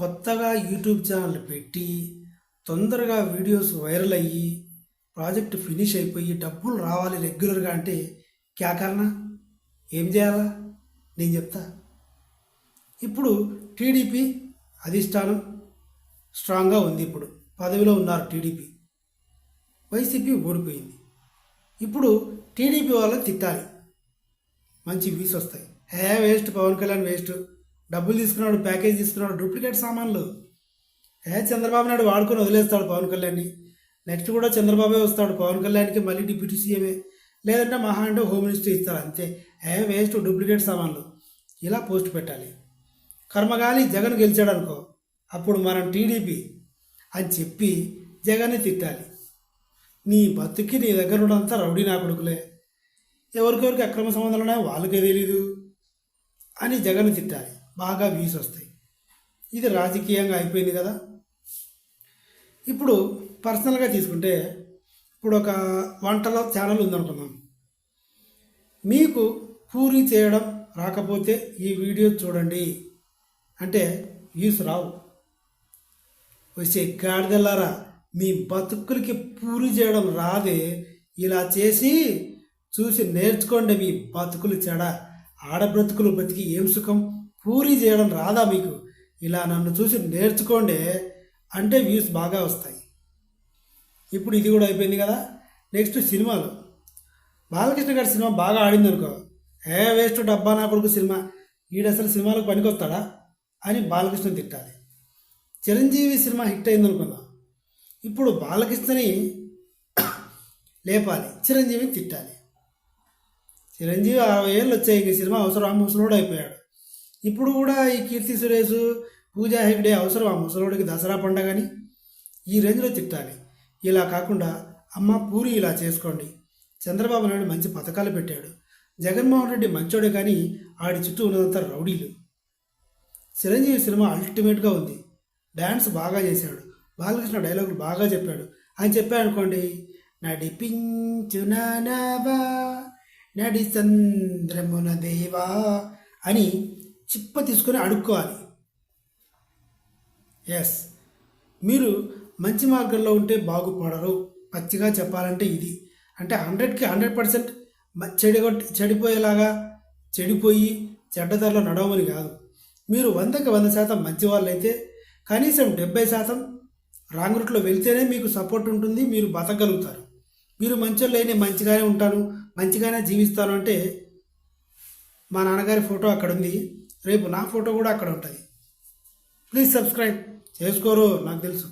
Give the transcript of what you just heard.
కొత్తగా YouTube channel పెట్టి తొందరగా వీడియోస్ వైరల్ అయ్యి ప్రాజెక్ట్ ఫినిష్ అయిపోయి డబ్బులు రావాలి రెగ్యులర్గా అంటే క్యా కారణ? ఏం చేయాలా? నేను చెప్తా. ఇప్పుడు టీడీపీ అధిష్టానం స్ట్రాంగ్గా ఉంది ఇప్పుడు. పదవిలో ఉన్నారు టీడీపీ. వైసీపీ ఓడిపోయింది. ఇప్పుడు టీడీపీ వాళ్ళని తిట్టాలి. మంచి వ్యూస్ వస్తాయి. Hey waste Pawan Kalyan waste. డబ్బులు తీసుకున్నాడు ప్యాకేజ్ తీసుకున్నాడు డూప్లికేట్ సామాన్లు. ఏ చంద్రబాబు నాయుడు వాడుకొని వదిలేస్తాడు పవన్ కళ్యాణ్ని. నెక్స్ట్ కూడా చంద్రబాబే వస్తాడు పవన్ కళ్యాణ్కి మళ్ళీ డిప్యూటీ సీఎమే. లేదంటే మహా అంటే హోమ్ మినిస్టర్ ఇస్తారు అంతే. హే వేస్ట్ డూప్లికేట్ సామాన్లు. ఇలా పోస్ట్ పెట్టాలి. కర్మగాలి జగన్ గెలిచాడు అనుకో అప్పుడు మనం టీడీపీ అని చెప్పి జగన్ని తిట్టాలి. నీ బతుకి నీ దగ్గర ఉన్నంతా రౌడీ నా కొడుకులే. ఎవరికెవరికి అక్రమ సంబంధాలు ఉన్నాయో వాళ్ళకే తెలీదు అని జగన్ తిట్టాలి. బాగా వ్యూస్ వస్తాయి. ఇది రాజకీయంగా అయిపోయింది కదా? ఇప్పుడు పర్సనల్గా తీసుకుంటే ఇప్పుడు ఒక వంటలో ఛానల్ ఉందనుకుందాం. మీకు పూరి చేయడం రాకపోతే ఈ వీడియో చూడండి. అంటే వ్యూస్ రావు. వచ్చే గాడిదల్లారా మీ బతుకులకి పూరి చేయడం రాదే. ఇలా చేసి చూసి నేర్చుకోండి మీ బతుకులు చెడ. ఆడబ్రతుకులు బతికి ఏం సుఖం? పూరి చేయడం రాదా మీకు? ఇలా నన్ను చూసి నేర్చుకోండి అంటే వ్యూస్ బాగా వస్తాయి. ఇప్పుడు ఇది కూడా అయిపోయింది కదా? నెక్స్ట్ సినిమాలు. బాలకృష్ణ గారి సినిమా బాగా ఆడింది అనుకో ఏ వేస్ట్ డబ్బా నా కొడుకు సినిమా. ఈడు అసలు సినిమాలకు పనికొస్తాడా? అని బాలకృష్ణ తిట్టాలి. చిరంజీవి సినిమా హిట్ అయింది అనుకుందాం ఇప్పుడు బాలకృష్ణని లేపాలి. చిరంజీవిని తిట్టాలి. చిరంజీవి అరవై ఏళ్ళు వచ్చాయి ఇంక సినిమా. అవసరం ఆ ముసలోడు అయిపోయాడు. ఇప్పుడు కూడా ఈ కీర్తి సురేష్ పూజా హెగ్డే అవసరం ఆ ముసలోడికి దసరా పండగని ఈ రేంజ్లో తిట్టాలి. ఇలా కాకుండా అమ్మ పూరి ఇలా చేసుకోండి. చంద్రబాబు నాయుడు మంచి పథకాలు పెట్టాడు. జగన్మోహన్ రెడ్డి మంచోడే కానీ ఆడి చుట్టూ ఉన్నదంతా రౌడీలు. చిరంజీవి సినిమా అల్టిమేట్గా ఉంది. డ్యాన్స్ బాగా చేశాడు. బాలకృష్ణ డైలాగులు బాగా చెప్పాడు. అని చెప్పాడు అనుకోండి నడిపించునానవా నడి చంద్రమున దేవా అని చిప్ప తీసుకొని అడుక్కోవాలి. ఎస్ మీరు మంచి మార్గంలో ఉంటే బాగుపడరు. పచ్చిగా చెప్పాలంటే ఇది. అంటే హండ్రెడ్కి హండ్రెడ్ పర్సెంట్ చెడిగొట్టి చెడిపోయేలాగా చెడిపోయి చెడ్డదారిలో నడవమని కాదు. మీరు వందకి వంద శాతం మంచి వాళ్ళైతే కనీసం డెబ్బై శాతం రాంగ్ రూట్లో వెళ్తేనే మీకు సపోర్ట్ ఉంటుంది మీరు బతకగలుగుతారు. మీరు మంచోళ్ళు అయినా మంచిగానే ఉంటాను మంచిగానే జీవిస్తాను అంటే మా నాన్నగారి ఫోటో అక్కడ ఉంది రేపు నా ఫోటో కూడా అక్కడ ఉంటుంది ప్లీజ్ సబ్స్క్రైబ్. చేసుకోరు నాకు తెలుసు.